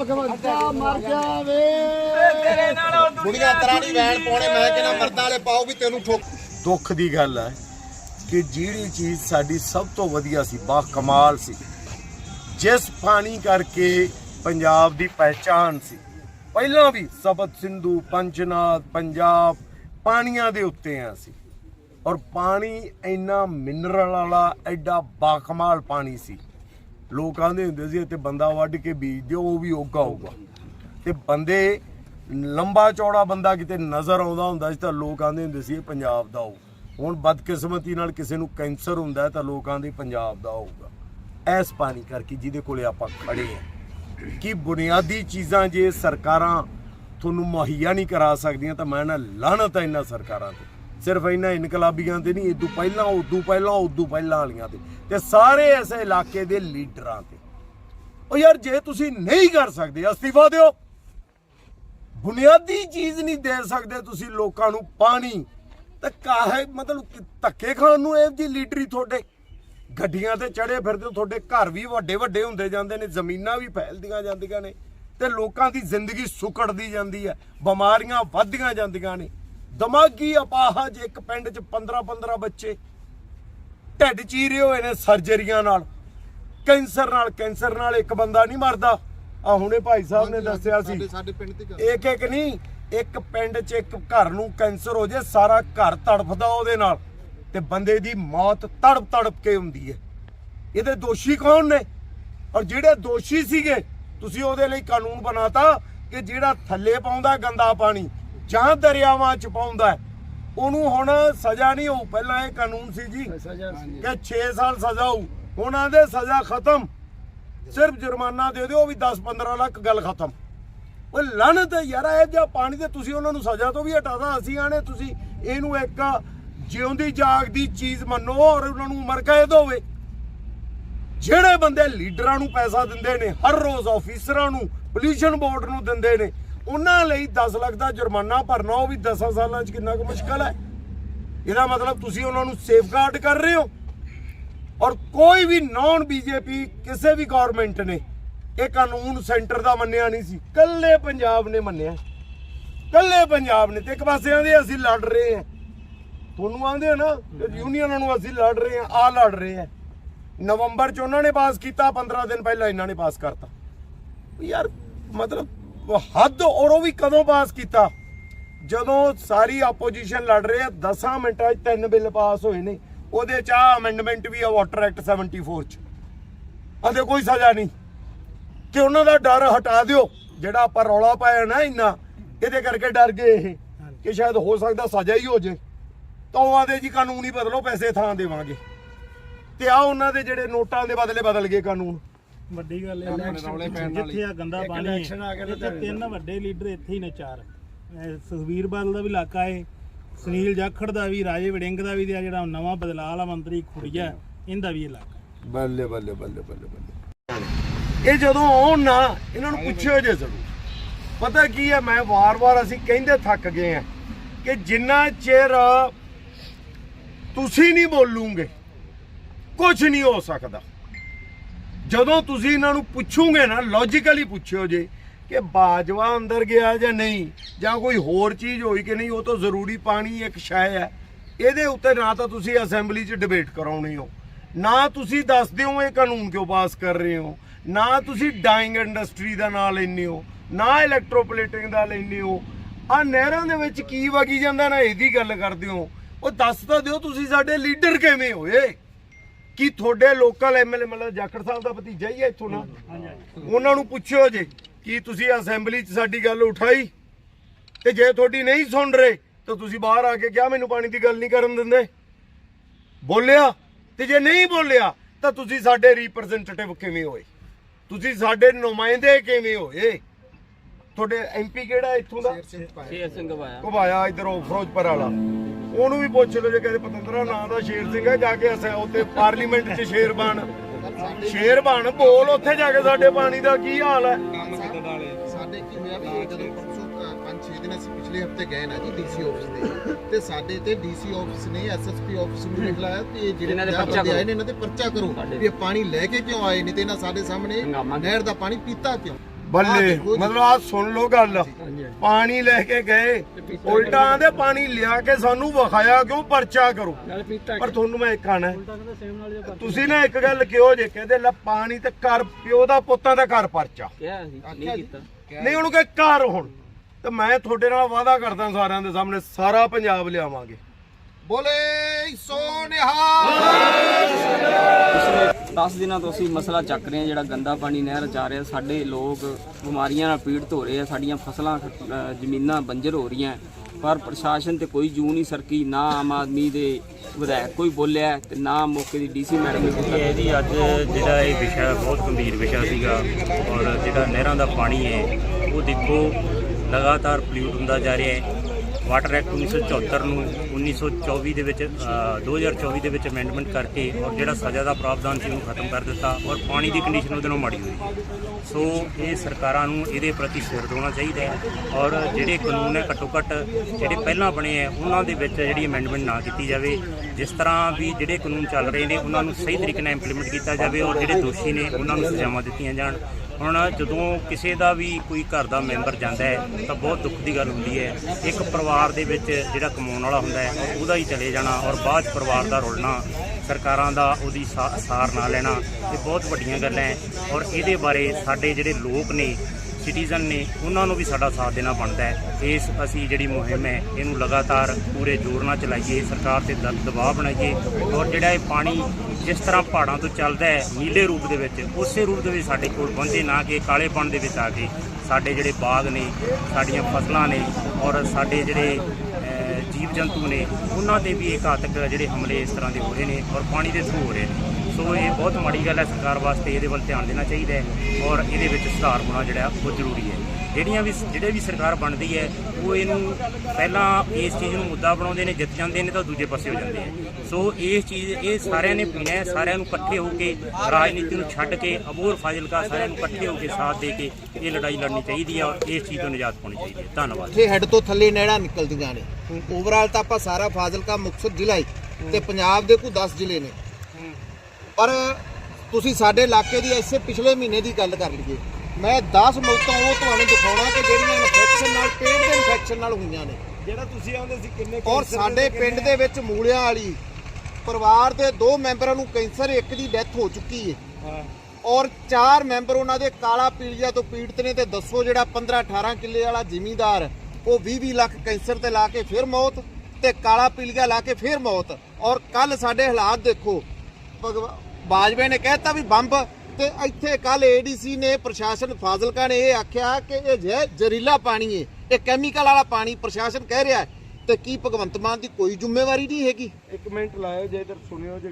ਭਗਵੰਤਾ ਮਰ ਗਿਆ ਵੇ ਤੇਰੇ ਨਾਲ ਬੁੜੀਆਂ ਤਰ੍ਹਾਂ ਨਹੀਂ ਵੈਣ ਪਾਉਣੇ ਮੈਂ ਕਹਿੰਦਾ ਮਰਦਾਂ ਵਾਲੇ ਪਾਓ ਵੀ ਤੈਨੂੰ ਠੋਕ। ਦੁੱਖ ਦੀ ਗੱਲ ਹੈ ਕਿ ਜਿਹੜੀ ਚੀਜ਼ ਸਾਡੀ ਸਭ ਤੋਂ ਵਧੀਆ ਸੀ ਬਾ ਕਮਾਲ ਸੀ। ਜਿਸ ਪਾਣੀ ਕਰਕੇ ਪੰਜਾਬ ਦੀ ਪਹਿਚਾਨ ਸੀ। ਪਹਿਲਾਂ ਵੀ ਸਬਤ ਸਿੰਧੂ ਪੰਚਨਾਦ ਪੰਜਾਬ ਪਾਣੀਆਂ ਦੇ ਉੱਤੇ ਆ ਸੀ। ਔਰ ਪਾਣੀ ਇੰਨਾ ਮਿਨਰਲ ਵਾਲਾ ਐਡਾ ਬਾਕਮਾਲ ਪਾਣੀ ਸੀ। ਲੋਕ ਆਂਦੇ ਹੁੰਦੇ ਸੀ ਤੇ ਬੰਦਾ ਵੱਢ ਕੇ ਬੀਜ ਦਿਓ, ਉਹ ਵੀ ਉੱਗਾ ਹੋਊਗਾ। ਤੇ ਬੰਦੇ, ਲੰਬਾ ਚੌੜਾ ਬੰਦਾ ਕਿਤੇ ਨਜ਼ਰ ਆਉਂਦਾ ਹੁੰਦਾ ਸੀ ਤਾਂ ਲੋਕ ਆਂਦੇ ਹੁੰਦੇ ਸੀ, ਇਹ ਪੰਜਾਬ ਦਾ ਹੋਊ। ਹੁਣ ਬਦਕਿਸਮਤੀ ਨਾਲ ਕਿਸੇ ਨੂੰ ਕੈਂਸਰ ਹੁੰਦਾ ਤਾਂ ਲੋਕ ਦੇ ਪੰਜਾਬ ਦਾ ਹੋਊਗਾ। ਐਸ ਪਾਣੀ ਕਰਕੇ ਜਿਹਦੇ ਕੋਲੇ ਆਪਾਂ ਖੜੇ ਆ ਕਿ ਬੁਨਿਆਦੀ ਚੀਜ਼ਾਂ ਜੇ ਸਰਕਾਰਾਂ ਤੁਹਾਨੂੰ ਮੁਹੱਈਆ ਨਹੀਂ ਕਰਾ ਸਕਦੀਆਂ ਤਾਂ ਮੈਂ ਨਾ ਲਾਹਨਤ ਹੈ ਇਹਨਾਂ ਸਰਕਾਰਾਂ ਤੇ। ਸਿਰਫ ਇਹਨਾਂ ਇਨਕਲਾਬੀਆਂ ਤੇ ਨਹੀਂ ਇਦੋਂ ਪਹਿਲਾਂ ਉਦੋਂ ਪਹਿਲਾਂ ਉਦੋਂ ਪਹਿਲਾਂ ਵਾਲੀਆਂ ਤੇ। ਤੇ ਸਾਰੇ ਐਸੇ ਇਲਾਕੇ ਦੇ ਲੀਡਰਾਂ ਤੇ। ਉਹ ਯਾਰ ਜੇ ਤੁਸੀਂ ਨਹੀਂ ਕਰ ਸਕਦੇ ਅਸਤੀਫਾ ਦਿਓ। ਬੁਨਿਆਦੀ ਚੀਜ਼ ਨਹੀਂ ਦੇ ਸਕਦੇ ਤੁਸੀਂ ਲੋਕਾਂ ਨੂੰ ਪਾਣੀ। ਤਾਂ ਕਾਹੇ ਮਤਲਬ ਧੱਕੇ ਖਾਣ ਨੂੰ ਇਹ ਜੀ ਲੀਡਰੀ ਤੁਹਾਡੇ। ਗੱਡੀਆਂ ਤੇ ਚੜੇ ਫਿਰਦੇ ਹੋ, ਤੁਹਾਡੇ ਘਰ ਵੀ ਵੱਡੇ ਵੱਡੇ ਹੁੰਦੇ ਜਾਂਦੇ ਨੇ ਜ਼ਮੀਨਾਂ ਵੀ ਫੈਲਦੀਆਂ ਜਾਂਦੀਆਂ ਨੇ। ਤੇ ਲੋਕਾਂ ਦੀ ਜ਼ਿੰਦਗੀ ਸੁਕੜਦੀ ਜਾਂਦੀ ਹੈ ਬਿਮਾਰੀਆਂ ਵੱਧਦੀਆਂ ਜਾਂਦੀਆਂ ਨੇ। ਦਿਮਾਗੀ ਅਪਾਹਜ ਇੱਕ ਪਿੰਡ 'ਚ 15 15 ਬੱਚੇ। ਢਿੱਡ ਚੀਰੇ ਹੋਏ ਨੇ ਸਰਜਰੀਆਂ ਨਾਲ। ਕੈਂਸਰ ਨਾਲ ਕੈਂਸਰ ਨਾਲ ਇੱਕ ਬੰਦਾ ਨਹੀਂ ਮਰਦਾ। ਆ ਹੁਣੇ ਭਾਈ ਸਾਹਿਬ ਨੇ ਦੱਸਿਆ ਸੀ। ਸਾਡੇ ਸਾਡੇ ਪਿੰਡ ਤੇ ਗੱਲ। ਇੱਕ ਇੱਕ ਨਹੀਂ ਇੱਕ ਪਿੰਡ 'ਚ ਇੱਕ ਘਰ ਨੂੰ ਕੈਂਸਰ ਹੋ ਜੇ ਸਾਰਾ ਘਰ ਤੜਫਦਾ ਉਹਦੇ ਨਾਲ। ਤੇ ਬੰਦੇ ਦੀ ਮੌਤ ਤੜਪ ਤੜਪ ਕੇ ਹੁੰਦੀ ਹੈ। ਇਹਦੇ ਦੋਸ਼ੀ ਕੌਣ ਨੇ? ਔਰ ਜਿਹੜੇ ਦੋਸ਼ੀ ਸੀਗੇ ਤੁਸੀਂ ਉਹਦੇ ਲਈ ਕਾਨੂੰਨ ਬਣਾਤਾ ਕਿ ਜਿਹੜਾ ਥੱਲੇ ਪਾਉਂਦਾ ਗੰਦਾ ਪਾਣੀ ਜਾਂ ਦਰਿਆਵਾਂ 'ਚ ਪਾਉਂਦਾ ਉਹਨੂੰ ਹੁਣ ਸਜ਼ਾ ਨਹੀਂ ਹੋਊ। ਪਹਿਲਾਂ ਇਹ ਕਾਨੂੰਨ ਸੀ ਜੀ ਕਿ 6 ਸਾਲ ਸਜ਼ਾ ਹੋਊ। ਉਹਨਾਂ ਦੇ ਸਜ਼ਾ ਖਤਮ। ਸਿਰਫ ਜੁਰਮਾਨਾ ਦੇ ਦਿਓ ਉਹ ਵੀ 10-15 ਲੱਖ ਗੱਲ ਖਤਮ। ਉਹ ਲਾਨਤ ਹੈ ਯਾਰ ਇਹ ਜਿਹਾ ਪਾਣੀ ਤੇ ਤੁਸੀਂ ਉਹਨਾਂ ਨੂੰ ਸਜ਼ਾ ਤੋਂ ਵੀ ਹਟਾਦਾ ਅਸੀਂ ਆਣੇ ਤੁਸੀਂ ਇਹਨੂੰ ਇੱਕ ਜਿਉਂਦੀ ਜਾਗਦੀ ਚੀਜ਼ ਮੰਨੋ ਔਰ ਉਹਨਾਂ ਨੂੰ ਉਮਰ ਕੈਦ ਹੋਵੇ। ਜਿਹੜੇ ਬੰਦੇ ਲੀਡਰਾਂ ਨੂੰ ਪੈਸਾ ਦਿੰਦੇ ਨੇ ਹਰ ਰੋਜ਼ ਆਫੀਸਰਾਂ ਨੂੰ ਪੋਲੂਸ਼ਨ ਬੋਰਡ ਨੂੰ ਦਿੰਦੇ ਨੇ ਉਹਨਾਂ ਲਈ 10 ਲੱਖ ਦਾ ਜੁਰਮਾਨਾ ਭਰਨਾ, ਉਹ ਵੀ 10 ਸਾਲਾਂ 'ਚ ਕਿੰਨਾ ਕੁ ਮੁਸ਼ਕਲ ਹੈ? ਇਹਦਾ ਮਤਲਬ ਤੁਸੀਂ ਉਹਨਾਂ ਨੂੰ ਸੇਫਗਾਰਡ ਕਰ ਰਹੇ ਹੋ? ਔਰ ਕੋਈ ਵੀ ਨਾਨ ਬੀਜੇਪੀ ਕਿਸੇ ਵੀ ਗਵਰਨਮੈਂਟ ਨੇ, ਇਹ ਕਾਨੂੰਨ ਸੈਂਟਰ ਦਾ ਮੰਨਿਆ ਨਹੀਂ ਸੀ। ਕੱਲੇ ਪੰਜਾਬ ਨੇ ਮੰਨਿਆ। ਕੱਲੇ ਪੰਜਾਬ ਨੇ ਤੇ ਇੱਕ ਪਾਸੇ ਆਂਦੇ, ਅਸੀਂ ਲੜ ਰਹੇ ਹਾਂ। ਤੁਹਾਨੂੰ ਆਂਦੇ ਆ ਨਾ ਯੂਨੀਅਨਾਂ ਨੂੰ ਅਸੀਂ ਲੜ ਰਹੇ ਹਾਂ ਆ ਲੜ ਰਹੇ ਹਾਂ। ਨਵੰਬਰ ਚ ਉਹਨਾਂ ਨੇ ਪਾਸ ਕੀਤਾ 15 ਦਿਨ ਪਹਿਲਾਂ ਇਹਨਾਂ ਨੇ ਪਾਸ ਕਰਤਾ। ਯਾਰ, ਮਤਲਬ ਹੱਦ ਔਰ ਉਹ ਵੀ ਕਦੋਂ ਪਾਸ ਕੀਤਾ? ਜਦੋਂ ਸਾਰੀ ਆਪੋਜੀਸ਼ਨ ਲੜ ਰਹੇ ਆ 10 ਮਿੰਟਾਂ 'ਚ ਤਿੰਨ ਬਿੱਲ ਪਾਸ ਹੋਏ ਨੇ। ਉਹਦੇ ਚ ਆ ਅਮੈਂਡਮੈਂਟ ਵੀ ਆ ਵਾਟਰ ਐਕਟ 74 ਚ। ਆਂਦੇ ਕੋਈ ਸਜ਼ਾ ਨਹੀਂ। ਕਿ ਉਹਨਾਂ ਦਾ ਡਰ ਹਟਾ ਦਿਓ ਜਿਹੜਾ ਆਪਾਂ ਰੌਲਾ ਪਾਇਆ ਨਾ ਇੰਨਾ ਇਹਦੇ ਕਰਕੇ ਡਰ ਗਏ ਇਹ। ਕਿ ਸ਼ਾਇਦ ਹੋ ਸਕਦਾ ਸਜ਼ਾ ਹੀ ਹੋ ਜੇ। ਤਾਂ ਉਹ ਆਂਦੇ ਜੀ ਕਾਨੂੰਨ ਹੀ ਬਦਲੋ ਪੈਸੇ ਥਾਂ ਦੇਵਾਂਗੇ। ਤੇ ਆ ਉਹਨਾਂ ਦੇ ਜਿਹੜੇ ਨੋਟਾਂ ਦੇ ਬਦਲੇ ਬਦਲ ਗਏ ਕਾਨੂੰਨ। ਵੱਡੀ ਗੱਲ ਇਹ ਜਿੱਥੇ ਆ ਗੰਦਾ ਪਾਣੀ ਹੈ ਇੱਥੇ ਤਿੰਨ ਵੱਡੇ ਲੀਡਰ ਇੱਥੇ ਹੀ ਨੇ ਚਾਰ। ਇਹ ਸੁਖਬੀਰ ਬਾਦਲ ਦਾ ਵੀ ਇਲਾਕਾ ਹੈ ਸੁਨੀਲ ਜਾਖੜ ਦਾ ਵੀ ਰਾਜੇ ਵੜਿੰਗ ਦਾ ਵੀ ਤੇ ਆਹ ਜਿਹੜਾ ਨਵਾਂ ਬਦਲਾਅ ਵਾਲਾ ਮੰਤਰੀ ਖੁੜੀਆ ਇਹਦਾ ਵੀ ਇਲਾਕਾ। ਬੱਲੇ ਬੱਲੇ ਬੱਲੇ ਬੱਲੇ ਬੱਲੇ। ਇਹ ਜਦੋਂ ਆਉਣ ਨਾ ਇਹਨਾਂ ਨੂੰ ਪੁੱਛਿਓ ਜੇ ਜ਼ਰੂਰ। ਪਤਾ ਕੀ ਹੈ ਮੈਂ ਵਾਰ-ਵਾਰ ਅਸੀਂ ਕਹਿੰਦੇ ਥੱਕ ਗਏ ਆ ਕਿ ਜਿੰਨਾ ਚਿਰ ਤੁਸੀਂ ਨਹੀਂ ਬੋਲੂਗੇ ਕੁਝ ਨਹੀਂ ਹੋ ਸਕਦਾ। ਜਦੋਂ ਤੁਸੀਂ ਇਹਨਾਂ ਨੂੰ ਪੁੱਛੋਗੇ ਨਾ ਲੌਜੀਕਲੀ ਪੁੱਛਿਓ ਜੇ, ਕਿ ਬਾਜਵਾ ਅੰਦਰ ਗਿਆ ਜਾਂ ਨਹੀਂ, ਜਾਂ ਕੋਈ ਹੋਰ ਚੀਜ਼ ਹੋਈ ਕਿ ਨਹੀਂ, ਉਹ ਤਾਂ ਜ਼ਰੂਰੀ ਪਾਣੀ ਇੱਕ ਸ਼ੈ ਹੈ। ਇਹਦੇ ਉੱਤੇ ਨਾ ਤਾਂ ਤੁਸੀਂ ਅਸੈਂਬਲੀ 'ਚ ਡਿਬੇਟ ਕਰਾਉਣੀ ਹੋ। ਨਾ ਤੁਸੀਂ ਦੱਸਦੇ ਹੋ ਇਹ ਕਾਨੂੰਨ ਕਿਉਂ ਪਾਸ ਕਰ ਰਹੇ ਹੋ। ਨਾ ਤੁਸੀਂ ਡਾਈਂਗ ਇੰਡਸਟਰੀ ਦਾ ਨਾਂ ਲੈਂਦੇ ਹੋ। ਨਾ ਇਲੈਕਟ੍ਰੋਪੋਲਿਟਿੰਗ ਦਾ ਲੈਂਦੇ ਹੋ। ਆ ਨਹਿਰਾਂ ਦੇ ਵਿੱਚ ਕੀ ਵਗੀ ਜਾਂਦਾ ਨਾ, ਇਹਦੀ ਗੱਲ ਕਰਦੇ ਹੋ। ਉਹ ਦੱਸ ਤਾਂ ਦਿਓ ਤੁਸੀਂ ਸਾਡੇ ਲੀਡਰ ਕਿਵੇਂ ਹੋਏ। ਕੀ ਤੁਹਾਡੇ ਲੋਕਲ ਐਮਐਲਏ ਮਤਲਬ ਜਾਖੜ ਸਾਹਿਬ ਦਾ ਭਤੀਜਾ ਹੀ ਹੈ ਇੱਥੋਂ ਨਾ? ਉਹਨਾਂ ਨੂੰ ਪੁੱਛਿਓ ਜੇ ਕੀ ਤੁਸੀਂ ਅਸੈਂਬਲੀ 'ਚ ਸਾਡੀ ਗੱਲ ਉਠਾਈ ਤੇ ਜੇ ਤੁਹਾਡੀ ਨਹੀਂ ਸੁਣ ਰਹੇ, ਤਾਂ ਤੁਸੀਂ ਬਾਹਰ ਆ ਕੇ ਕਿਹਾ ਮੈਨੂੰ ਪਾਣੀ ਦੀ ਗੱਲ ਨਹੀਂ ਕਰਨ ਦਿੰਦੇ। ਬੋਲਿਆ ਤੇ ਜੇ ਨਹੀਂ ਬੋਲਿਆ, ਤਾਂ ਤੁਸੀਂ ਸਾਡੇ ਰਿਪਰੈਜ਼ੈਂਟੇਟਿਵ ਕਿਵੇਂ ਹੋਏ? ਤੁਸੀਂ ਸਾਡੇ ਨੁਮਾਇੰਦੇ ਕਿਵੇਂ ਹੋਏ? ਤੁਹਾਡੇ ਐਮਪੀ ਕਿਹੜਾ ਇੱਥੋਂ ਦਾ? ਸ਼ੇਰ ਸਿੰਘ ਵਾਇਆ ਘੁਬਾਇਆ। ਇਧਰੋਂ ਫਿਰੋਜ਼ਪੁਰ ਵਾਲਾ। ਉਹਨੂੰ ਵੀ ਪੁੱਛ ਲਓ ਜੇ ਕਹਿੰਦੇ ਪਤੰਦਰਾ ਨਾਂ ਦਾ ਸ਼ੇਰ ਸਿੰਘ ਹੈ ਜਾ ਕੇ ਅਸਾਂ ਉੱਥੇ ਪਾਰਲੀਮੈਂਟ 'ਚ ਸ਼ੇਰ ਬਣ। ਸ਼ੇਰ ਬਣ ਬੋਲ ਉੱਥੇ ਜਾ ਕੇ ਸਾਡੇ ਪਾਣੀ ਦਾ ਕੀ ਹਾਲ ਹੈ? ਸਾਡੇ ਕੀ ਹੋਇਆ ਵੀ ਇਹ ਜਦੋਂ ਪਰਸੋਂ 5-6 ਦਿਨ ਅਸੀਂ ਪਿਛਲੇ ਹਫ਼ਤੇ ਗਏ ਨਾ ਜੀ ਡੀਸੀ ਆਫਿਸ ਤੇ ਤੇ ਸਾਡੇ ਤੇ ਡੀਸੀ ਆਫਿਸ ਨੇ ਐਸਐਸਪੀ ਆਫਿਸ ਨੂੰ ਲਿਖ ਲਾਇਆ ਕਿ ਇਹ ਜਿਹੜੇ ਇਹਨਾਂ ਦੇ ਪੰਜਾਹ ਪਰਚਾ ਆਏ ਨੇ। ਇਹਨਾਂ ਤੇ ਪਰਚਾ ਕਰੋ ਸਾਡੇ ਵੀ ਇਹ ਪਾਣੀ ਲੈ ਕੇ ਕਿਉਂ ਆਏ ਨਹੀਂ ਤੇ ਇਹਨਾਂ ਸਾਡੇ ਸਾਹਮਣੇ ਹੰਗਾਮਾ। ਕੀਤਾ। ਨਹਿਰ ਦਾ ਪਾਣੀ ਪੀਤਾ ਕਿਉਂ? ਬੱਲੇ। ਮਤਲਬ ਆ ਸੁਣ ਲਓ ਗੱਲ। ਪਾਣੀ ਲੈ ਕੇ ਗਏ ਉਲਟਾ ਆਂਦੇ ਪਾਣੀ ਲਿਆ ਕੇ ਸਾਨੂੰ ਵਿਖਾਇਆ ਕਿਉਂ ਪਰਚਾ ਕਰੋ। ਪਰ ਤੁਹਾਨੂੰ ਮੈਂ ਇੱਕ ਆਣਾ ਤੁਸੀਂ ਨਾ ਇੱਕ ਗੱਲ ਕਿਹੋ ਜੇ ਕਹਿੰਦੇ ਲੈ ਪਾਣੀ ਤੇ ਘਰ ਪਿਓ ਦਾ ਪੁੱਤਾਂ ਦਾ ਘਰ ਪਰਚਾ। ਕਿਹਾ ਨਹੀਂ ਕੀਤਾ। ਨਹੀਂ ਉਹਨੂੰ ਕਿ ਘਰ ਹੁਣ। ਤੇ ਮੈਂ ਤੁਹਾਡੇ ਨਾਲ ਵਾਅਦਾ ਕਰਦਾ ਸਾਰਿਆਂ ਦੇ ਸਾਹਮਣੇ ਸਾਰਾ ਪੰਜਾਬ ਲਿਆਵਾਂਗੇ। ਬੋਲੇ ਸੋਨਿਹਾ ਪਿਛਲੇ 10 ਦਿਨਾਂ ਤੋਂ ਅਸੀਂ ਮਸਲਾ ਚੱਕ ਰਹੇ ਹਾਂ ਜਿਹੜਾ ਗੰਦਾ ਪਾਣੀ ਨਹਿਰ ਚ ਆ ਰਿਹਾ ਸਾਡੇ ਲੋਕ ਬਿਮਾਰੀਆਂ ਨਾਲ ਪੀੜਤ ਹੋ ਰਹੇ ਆ ਸਾਡੀਆਂ ਫਸਲਾਂ ਅ, ਜ਼ਮੀਨਾਂ ਬੰਜਰ ਹੋ ਰਹੀਆਂ। ਪਰ ਪ੍ਰਸ਼ਾਸਨ ਤੇ ਕੋਈ ਜੂ ਨਹੀਂ ਸਰਕੀ ਨਾ ਆਮ ਆਦਮੀ ਦੇ ਵਿਧਾਇਕ ਕੋਈ ਬੋਲਿਆ ਤੇ ਨਾ ਮੌਕੇ ਦੀ ਡੀਸੀ ਮੈਡਮ ਨੇ ਕੋਈ ਇਹ ਜੀ ਅੱਜ ਜਿਹੜਾ ਇਹ ਵਿਸ਼ਾ ਬਹੁਤ ਗੰਭੀਰ ਵਿਸ਼ਾ ਸੀਗਾ ਔਰ ਜਿਹੜਾ ਨਹਿਰਾਂ ਦਾ ਪਾਣੀ ਹੈ ਉਹ ਦੇਖੋ ਲਗਾਤਾਰ ਪੋਲਿਊਟ ਹੁੰਦਾ ਜਾ ਰਿਹਾ ਹੈ। ਵਾਟਰ ਐਕਟ 1974 ਨੂੰ 1924 ਦੇ ਵਿੱਚ ਅ, 2024 ਦੇ ਵਿੱਚ ਅਮੈਂਡਮੈਂਟ ਕਰਕੇ ਔਰ ਜਿਹੜਾ ਸਜ਼ਾ ਦਾ ਪ੍ਰਾਵਧਾਨ ਸੀ ਉਹਨੂੰ ਖਤਮ ਕਰ ਦਿੱਤਾ ਔਰ ਪਾਣੀ ਦੀ ਕੰਡੀਸ਼ਨ ਉਹਦੇ ਨਾਲ ਮਾੜੀ ਹੋਈ। ਸੋ ਇਹ ਸਰਕਾਰਾਂ ਨੂੰ ਇਹਦੇ ਪ੍ਰਤੀ ਸਿਰ ਦੋਣਾ ਚਾਹੀਦਾ ਹੈ ਔਰ ਜਿਹੜੇ ਕਾਨੂੰਨ ਹੈ ਘੱਟੋ ਘੱਟ ਜਿਹੜੇ ਪਹਿਲਾਂ ਬਣੇ ਹੈ ਉਹਨਾਂ ਦੇ ਵਿੱਚ ਜਿਹੜੀ ਅਮੈਂਡਮੈਂਟ ਨਾ ਕੀਤੀ ਜਾਵੇ। ਜਿਸ ਤਰ੍ਹਾਂ ਵੀ ਜਿਹੜੇ ਕਾਨੂੰਨ ਚੱਲ ਰਹੇ ਨੇ ਉਹਨਾਂ ਨੂੰ ਸਹੀ ਤਰੀਕੇ ਨਾਲ ਇੰਪਲੀਮੈਂਟ ਕੀਤਾ ਜਾਵੇ ਔਰ ਜਿਹੜੇ ਦੋਸ਼ੀ ਨੇ ਉਹਨਾਂ ਨੂੰ ਸਜ਼ਾਵਾਂ ਦਿੱਤੀਆਂ ਜਾਣ। ਹੁਣ ਜਦੋਂ ਕਿਸੇ ਦਾ ਵੀ ਕੋਈ ਘਰ ਦਾ ਮੈਂਬਰ ਜਾਂਦਾ ਹੈ, ਤਾਂ ਬਹੁਤ ਦੁੱਖ ਦੀ ਗੱਲ ਹੁੰਦੀ ਹੈ। ਇੱਕ ਪਰਿਵਾਰ ਦੇ ਵਿੱਚ ਜਿਹੜਾ ਕਮਾਉਣ ਵਾਲਾ ਹੁੰਦਾ ਹੈ, ਉਹਦਾ ਹੀ ਚਲੇ ਜਾਣਾ ਔਰ ਬਾਅਦ 'ਚ ਪਰਿਵਾਰ ਦਾ ਰੁਲਣਾ, ਸਰਕਾਰਾਂ ਦਾ ਉਹਦੀ ਸਾ- ਸਾਰ ਨਾ ਲੈਣਾ, ਇਹ ਬਹੁਤ ਵੱਡੀਆਂ ਗੱਲਾਂ ਹੈ। ਔਰ ਇਹਦੇ ਬਾਰੇ ਸਾਡੇ ਜਿਹੜੇ ਲੋਕ ਨੇ ਸਿਟੀਜ਼ਨ ਨੇ, ਉਹਨਾਂ ਨੂੰ ਵੀ ਸਾਡਾ ਸਾਥ ਦੇਣਾ ਬਣਦਾ ਹੈ। ਇਸ ਅਸੀਂ ਜਿਹੜੀ ਮੁਹਿੰਮ ਹੈ, ਇਹਨੂੰ ਲਗਾਤਾਰ ਪੂਰੇ ਜ਼ੋਰ ਨਾਲ ਚਲਾਈਏ, ਸਰਕਾਰ ਤੇ ਦ- ਦਬਾਅ ਬਣਾਈਏ ਔਰ ਜਿਹੜਾ ਇਹ ਪਾਣੀ ਜਿਸ ਤਰ੍ਹਾਂ ਪਹਾੜਾਂ ਤੋਂ ਚੱਲਦਾ ਹੈ, ਨੀਲੇ ਰੂਪ ਦੇ ਵਿੱਚ, ਉਸੇ ਰੂਪ ਦੇ ਵਿੱਚ ਸਾਡੇ ਕੋਲ ਪਹੁੰਚੇ, ਨਾ ਕਿ ਕਾਲੇਪਣ ਦੇ ਵਿੱਚ ਆ ਕੇ ਸਾਡੇ ਜਿਹੜੇ ਬਾਗ ਨੇ, ਸਾਡੀਆਂ ਫਸਲਾਂ ਨੇ ਔਰ ਸਾਡੇ ਜਿਹੜੇ ਜੀਵ ਜੰਤੂ ਨੇ, ਉਹਨਾਂ ਤੇ ਵੀ ਇਹ ਘਾਤਕ ਜਿਹੜੇ ਹਮਲੇ ਇਸ ਤਰ੍ਹਾਂ ਦੇ ਹੋ ਰਹੇ ਨੇ ਔਰ ਪਾਣੀ ਦੇ ਥਰੂ ਹੋ ਰਹੇ ਨੇ। ਸੋ ਇਹ ਬਹੁਤ ਮਾੜੀ ਗੱਲ ਹੈ, ਸਰਕਾਰ ਵਾਸਤੇ ਇਹਦੇ ਵੱਲ ਧਿਆਨ ਦੇਣਾ ਚਾਹੀਦਾ ਹੈ ਔਰ ਇਹਦੇ ਵਿੱਚ ਸੁਧਾਰ ਹੋਣਾ ਜਿਹੜਾ ਉਹ ਜ਼ਰੂਰੀ ਹੈ। ਜਿਹੜੀਆਂ ਵੀ ਜਿਹੜੇ ਵੀ ਸਰਕਾਰ ਬਣਦੀ ਹੈ, ਉਹ ਇਹਨੂੰ ਪਹਿਲਾਂ ਇਸ ਚੀਜ਼ ਨੂੰ ਮੁੱਦਾ ਬਣਾਉਂਦੇ ਨੇ, ਜਿੱਤ ਜਾਂਦੇ ਨੇ ਤਾਂ ਦੂਜੇ ਪਾਸੇ ਹੋ ਜਾਂਦੇ ਆ ਸੋ ਇਸ ਚੀਜ਼, ਇਹ ਸਾਰਿਆਂ ਨੇ ਪੀਣਾ ਹੈ, ਸਾਰਿਆਂ ਨੂੰ ਇਕੱਠੇ ਹੋ ਕੇ, ਰਾਜਨੀਤੀ ਨੂੰ ਛੱਡ ਕੇ ਅਬੋਰ ਫਾਜ਼ਿਲਕਾ ਸਾਰਿਆਂ ਨੂੰ ਇਕੱਠੇ ਹੋ ਕੇ ਸਾਥ ਦੇ ਕੇ ਇਹ ਲੜਾਈ ਲੜਨੀ ਚਾਹੀਦੀ ਹੈ ਔਰ ਇਸ ਚੀਜ਼ ਤੋਂ ਨਿਜਾਤ ਪਾਉਣੀ ਚਾਹੀਦੀ ਹੈ। ਧੰਨਵਾਦ। ਇੱਥੇ ਹੈੱਡ ਤੋਂ ਥੱਲੇ ਨਹਿਰਾਂ ਨਿਕਲਦੀਆਂ ਨੇ। ਓਵਰਆਲ ਤਾਂ ਆਪਾਂ ਸਾਰਾ ਫਾਜ਼ਿਲਕਾ, ਮੁਕਤਸਰ ਜ਼ਿਲ੍ਹਾ ਹੀ ਤੇ ਪੰਜਾਬ ਦੇ ਕੋਈ 10 ਜ਼ਿਲ੍ਹੇ ਨੇ। ਪਰ ਤੁਸੀਂ ਸਾਡੇ ਇਲਾਕੇ ਦੀ ਐਸੇ ਪਿਛਲੇ ਮਹੀਨੇ ਦੀ ਗੱਲ ਕਰ ਲਈਏ। ਮੈਂ 10 ਮੌਤਾਂ ਉਹ ਤੁਹਾਨੂੰ ਦਿਖਾਉਣਾ ਕਿ ਜਿਹੜੀਆਂ ਇਨਫੈਕਸ਼ਨ ਨਾਲ ਪੇਟ ਦੇ ਇਨਫੈਕਸ਼ਨ ਨਾਲ ਹੋਈਆਂ ਨੇ। ਜਿਹੜਾ ਤੁਸੀਂ ਆਉਂਦੇ ਸੀ ਕਿੰਨੇ ਔਰ ਸਾਡੇ ਪਿੰਡ ਦੇ ਵਿੱਚ ਮੂਲਿਆਂ ਵਾਲੀ ਪਰਿਵਾਰ ਦੇ ਦੋ ਮੈਂਬਰਾਂ ਨੂੰ ਕੈਂਸਰ ਇੱਕ ਦੀ ਡੈਥ ਹੋ ਚੁੱਕੀ ਹੈ। ਔਰ ਚਾਰ ਮੈਂਬਰ ਉਹਨਾਂ ਦੇ ਕਾਲਾ ਪੀਲੀਆ ਤੋਂ ਪੀੜਤ ਨੇ ਤੇ ਦੱਸੋ ਜਿਹੜਾ 15 18 ਕਿੱਲੇ ਵਾਲਾ ਜ਼ਿਮੀਂਦਾਰ ਉਹ 20 20 ਲੱਖ ਕੈਂਸਰ ਤੇ ਲਾ ਕੇ ਫਿਰ ਮੌਤ ਤੇ ਕਾਲਾ ਪੀਲੀਆ ਲਾ ਕੇ ਫਿਰ ਮੌਤ। ਔਰ ਕੱਲ ਸਾਡੇ ਹਾਲਾਤ ਦੇਖੋ ਬਾਜਵੇ ਨੇ ਕਹਿਤਾ ਵੀ ਬੰਬ ਤੇ ਇੱਥੇ ਕੱਲ ਏਡੀਸੀ ਨੇ ਪ੍ਰਸ਼ਾਸਨ ਫਾਜ਼ਿਲਕਾ ਨੇ ਇਹ ਆਖਿਆ ਕਿ ਇਹ ਜ਼ਹਿ- ਜ਼ਹਿਰੀਲਾ ਪਾਣੀ ਹੈ ਇਹ ਕੈਮੀਕਲ ਵਾਲਾ ਪਾਣੀ ਪ੍ਰਸ਼ਾਸਨ ਕਹਿ ਰਿਹਾ ਹੈ, ਤੇ ਕੀ ਭਗਵੰਤ ਮਾਨ ਦੀ ਕੋਈ ਜ਼ਿੰਮੇਵਾਰੀ ਨਹੀਂ ਹੈਗੀ? ਇੱਕ ਮਿੰਟ ਲਾਇਓ ਜੇ ਇਧਰ ਸੁਣਿਓ ਜੇ